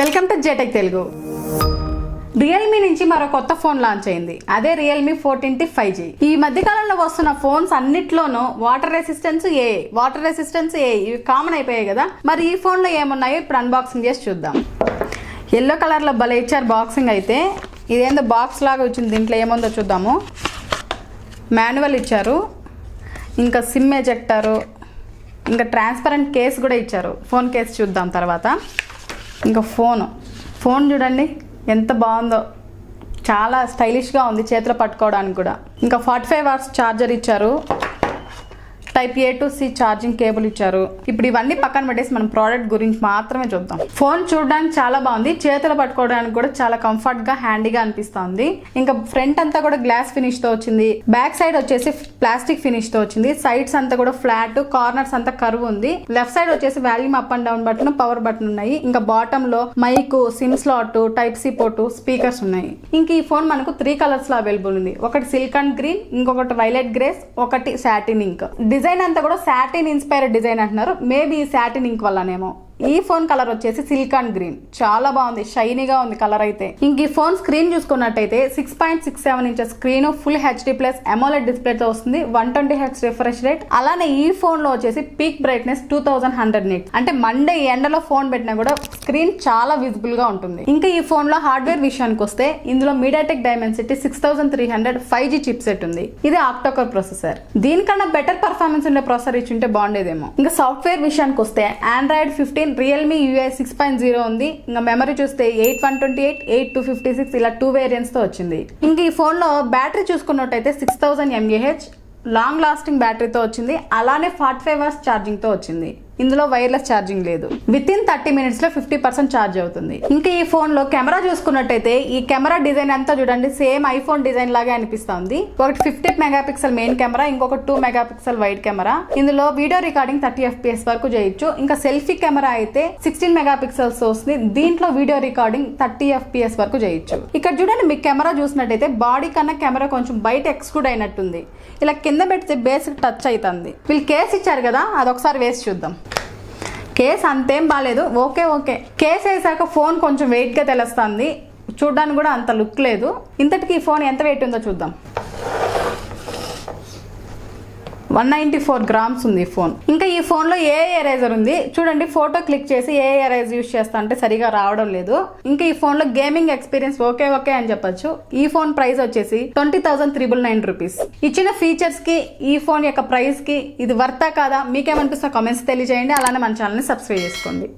Welcome to జెటెక్ Telugu. Realme నుంచి మరో కొత్త ఫోన్ లాంచ్ అయింది. అదే Realme fourteen T five G ఈ మధ్య కాలంలో వస్తున్న ఫోన్స్ అన్నిట్లోనూ వాటర్ రెసిస్టెన్స్ ఏ వాటర్ రెసిస్టెన్స్ ఏ ఇవి కామన్ అయిపోయాయి కదా. మరి ఈ ఫోన్లో ఏమున్నాయో ఇప్పుడు అన్బాక్సింగ్ చేసి చూద్దాం. ఎల్లో కలర్లో భలే ఇచ్చారు బాక్సింగ్ అయితే. ఇదేందో బాక్స్ లాగా వచ్చింది దీంట్లో ఏముందో చూద్దాము. మాన్యువల్ ఇచ్చారు. ఇంకా సిమ్ ఎజెక్టారు ఇంకా ట్రాన్స్పరెంట్ కేస్ కూడా ఇచ్చారు. ఫోన్ కేస్ చూద్దాం తర్వాత. ఇంకా ఫోన్. ఫోన్ చూడండి ఎంత బాగుందో. చాలా స్టైలిష్గా ఉంది చేతిలో పట్టుకోవడానికి కూడా. ఇంకా ఫార్టీ ఫైవ్ అవర్స్ ఛార్జర్ ఇచ్చారు. Type A to C charging cable ఇచ్చారు. ఇప్పుడు ఇవన్నీ పక్కన పెట్టేసి మనం ప్రోడక్ట్ గురించి మాత్రమే చూద్దాం. ఫోన్ చూడడానికి చాలా బాగుంది. చేతులు పట్టుకోవడానికి కూడా చాలా కంఫర్ట్గా హ్యాండీగా అనిపిస్తుంది. ఇంకా ఫ్రంట్ అంతా కూడా గ్లాస్ ఫినిష్తో వచ్చింది. బ్యాక్ సైడ్ వచ్చేసి ప్లాస్టిక్ ఫినిష్తో వచ్చింది. సైడ్స్ అంతా కూడా ఫ్లాట్ కార్నర్స్ అంతా కరువు ఉంది. లెఫ్ట్ సైడ్ వచ్చేసి volume up and down button power button ఉన్నాయి. ఇంకా బాటమ్లో mic SIM slot type C port speakers ఉన్నాయి. ఇంక ఈ ఫోన్ మనకు త్రీ కలర్స్లో అవైలబుల్ ఉంది. ఒకటి సిల్క్ అండ్ గ్రీన్ ఇంకొకటి వైలెట్ గ్రేస్ ఒకటి సాటిన్ ఇంక్ డిజైన్ అంతా కూడా సాటిన్ ఇన్స్పైర్డ్ డిజైన్ అంటున్నారు. మేబీ శాటిన్ సాటిన్ ఇంక్ వల్లనేమో. ఈ ఫోన్ కలర్ వచ్చేసి సిల్క్ అండ్ గ్రీన్. చాలా బాగుంది షైనీగా ఉంది కలర్ అయితే. ఇంక ఈ ఫోన్ స్క్రీన్ చూసుకున్నట్టయితే six point six seven inches screen full HD plus AMOLED డిస్ప్లేతో వస్తుంది one twenty H refresh rate. అలానే ఈ ఫోన్లో వచ్చేసి peak brightness two thousand hundred nit. అంటే మండే ఎండలో ఫోన్ పెట్టినా కూడా స్క్రీన్ చాలా విజిబుల్గా ఉంటుంది. ఇంకా ఈ ఫోన్లో హార్డ్వేర్ విషయానికి వస్తే ఇందులో MediaTek Dimensity six thousand three hundred five G chip set ఉంది. ఇది ఆక్టోకర్ ప్రాసెసర్. దీనికన్నా బెటర్ పర్ఫార్మెన్స్ ఉండే ప్రాసెసర్ ఉంటే బాగుండేదేమో. ఇంకా సాఫ్ట్వేర్ విషయానికి వస్తే Android fifteen Realme UI six point zero ఉంది. ఇంకా మెమరీ చూస్తే eight one twenty eight eight two fifty six ఇలా టూ వేరియంట్స్తో వచ్చింది. ఇంకా ఈ ఫోన్లో బ్యాటరీ చూసుకున్నట్టయితే six thousand mAh long lasting బ్యాటరీతో వచ్చింది. అలానే ఫార్టీ ఫైవ్ అవర్స్ ఛార్జింగ్తో వచ్చింది. ఇందులో వైర్లెస్ ఛార్జింగ్ లేదు. విత్ ఇన్ థర్టీ మినిట్స్లో ఫిఫ్టీ పర్సెంట్ ఛార్జ్ అవుతుంది. ఇంకా ఈ ఫోన్లో కెమెరా చూసుకున్నట్టయితే ఈ కెమెరా డిజైన్ అంతా చూడండి సేమ్ ఐఫోన్ డిజైన్ లాగా అనిపిస్తుంది. ఒకటి fifty mega pixel main camera ఇంకొక two mega pixel wide camera. ఇందులో వీడియో రికార్డింగ్ థర్టీ ఎఫ్పిఎస్ వరకు చేయొచ్చు. ఇంకా సెల్ఫీ కెమెరా అయితే సిక్స్టీన్ మెగాపిక్సెల్స్ వస్తుంది. దీంట్లో వీడియో రికార్డింగ్ థర్టీ ఎఫ్పిఎస్ వరకు చేయొచ్చు. ఇక్కడ చూడండి మీ కెమెరా చూసినట్టయితే బాడీ కన్నా కెమెరా కొంచెం బయట ఎక్స్క్లూడ్ అయినట్టుంది. ఇలా కింద పెడితే బేసిక్ టచ్ అవుతుంది వీళ్ళు కేసు ఇచ్చారు కదా అదొకసారి వేసి చూద్దాం. కేస్ అంతేం బాగాలేదు ఓకే ఓకే. కేస్ వేసాక ఫోన్ కొంచెం వెయిట్గా తెలుస్తుంది. చూడడానికి కూడా అంత లుక్ లేదు. ఇంతటికి ఈ ఫోన్ ఎంత వెయిట్ ఉందో చూద్దాం. వన్ నైంటీ ఫోర్ గ్రామ్స్ ఉంది ఈ ఫోన్. ఇంకా ఈ ఫోన్లో ఏ ఎరేజర్ ఉంది? చూడండి ఫోటో క్లిక్ చేసి ఏ ఎరేజ్ యూస్ చేస్తా అంటే సరిగా రావడం లేదు. ఇంకా ఈ ఫోన్లో గేమింగ్ ఎక్స్పీరియన్స్ ఓకే ఓకే అని చెప్పొచ్చు. ఈ ఫోన్ ప్రైస్ వచ్చేసి twenty thousand triple nine rupees. ఇచ్చిన ఫీచర్స్కి ఈ ఫోన్ యొక్క ప్రైస్కి ఇది వర్తా కాదా? మీకేమనిపిస్తా కామెంట్స్ తెలియజేయండి. అలానే మన ఛానల్ని సబ్స్క్రైబ్ చేసుకోండి.